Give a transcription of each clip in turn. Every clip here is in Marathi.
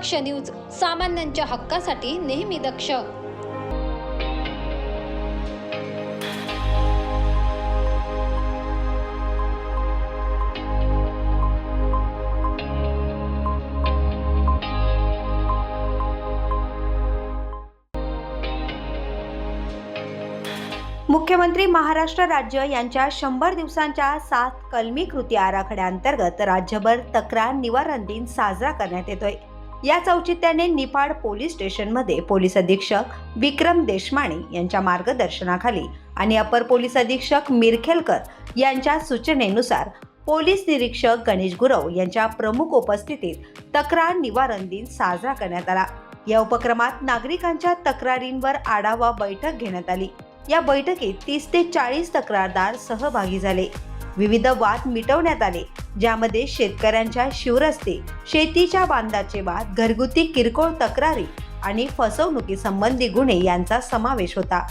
दक्ष न्यूज सामान्यांच्या हक्कासाठी नेहमी दक्ष. मुख्यमंत्री महाराष्ट्र राज्य यांच्या शंभर दिवसांच्या सात कलमी कृती आराखड्याअंतर्गत राज्यभर तक्रार निवारण दिन साजरा करण्यात येतोय. याच औचित्याने निफाड पोलीस स्टेशनमध्ये पोलीस अधीक्षक विक्रम देशमाणे यांच्या मार्गदर्शनाखाली आणि अपर पोलीस अधीक्षक मिरखेलकर यांच्या सूचनेनुसार पोलीस निरीक्षक गणेश गुरव यांच्या प्रमुख उपस्थितीत तक्रार निवारण दिन साजरा करण्यात आला. या उपक्रमात नागरिकांच्या तक्रारींवर आढावा बैठक घेण्यात आली. या बैठकीत तीस ते चाळीस तक्रारदार सहभागी झाले. विविध वाद मिटवण्यात आले. ज्यामध्ये शेतकऱ्यांच्या शिवरस्ते शेतीच्या बांधाचे वाद घरगुती किरकोळ तक्रारी आणि फसवणुकीसंबंधी गुन्हे यांचा समावेश होता.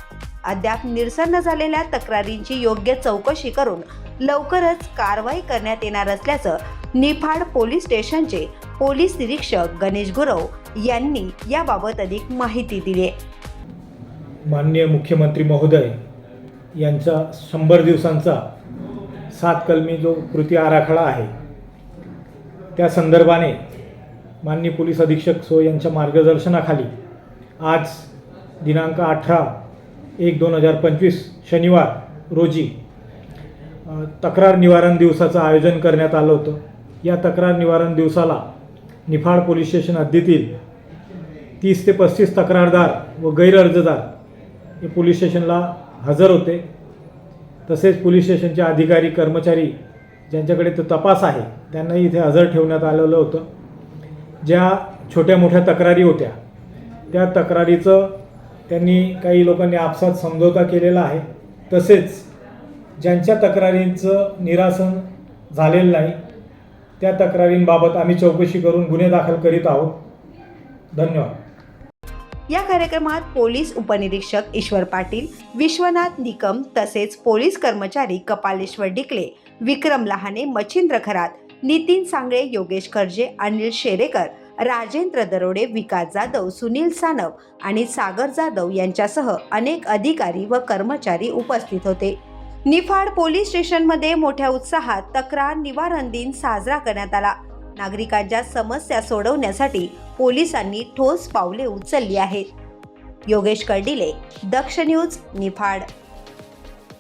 अद्याप निरसन झालेल्या तक्रारींची योग्य चौकशी करून लवकरच कारवाई करण्यात येणार असल्याचं निफाड पोलीस स्टेशनचे पोलीस निरीक्षक गणेश गुरव यांनी याबाबत अधिक माहिती दिली माननीय मुख्यमंत्री महोदय यांचा शंभर दिवसांचा सात कलमी जो कृती आराखडा आहे त्या संदर्भाने माननीय पोलीस अधीक्षक सो यांच्या मार्गदर्शनाखाली आज दिनांक अठरा एक दोन हजार पंचवीस शनिवार रोजी तक्रार निवारण दिवसाचं आयोजन करण्यात आलं होतं. या तक्रार निवारण दिवसाला निफाड पोलीस स्टेशन हद्दीतील तीस ते पस्तीस तक्रारदार व गैरअर्जदार हे पोलीस स्टेशनला हजर होते. तसेच पोलीस स्टेशनचे अधिकारी कर्मचारी ज्यांच्याकडे तो तपास आहे त्यांनाही इथे हजर ठेवण्यात आलेलं होतं. ज्या छोट्या मोठ्या तक्रारी होत्या त्या तक्रारीचं त्यांनी काही लोकांनी आपसात समझोता केलेला आहे. तसेच ज्यांच्या तक्रारींचं निरासन झालेलं नाही त्या तक्रारींबाबत आम्ही चौकशी करून गुन्हे दाखल करीत आहोत. धन्यवाद. या कार्यक्रमात पोलीस उपनिरीक्षक ईश्वर पाटील विश्वनाथ निकम तसेच पोलीस कर्मचारी कपालेश्वर डिकले विक्रम लहाने मच्छिंद्र खरात नितीन सांगळे योगेश खर्जे अनिल शेरेकर राजेंद्र दरोडे विकास जाधव सुनील सानव आणि सागर जाधव यांच्यासह अनेक अधिकारी व कर्मचारी उपस्थित होते. निफाड पोलीस स्टेशनमध्ये मोठ्या उत्साहात तक्रार निवारण दिन साजरा करण्यात आला. नागरिकांच्या समस्या सोडवण्यासाठी पोलिसांनी ठोस पावले उचलली आहेत. योगेश कर्डिले दक्ष न्यूज निफाड.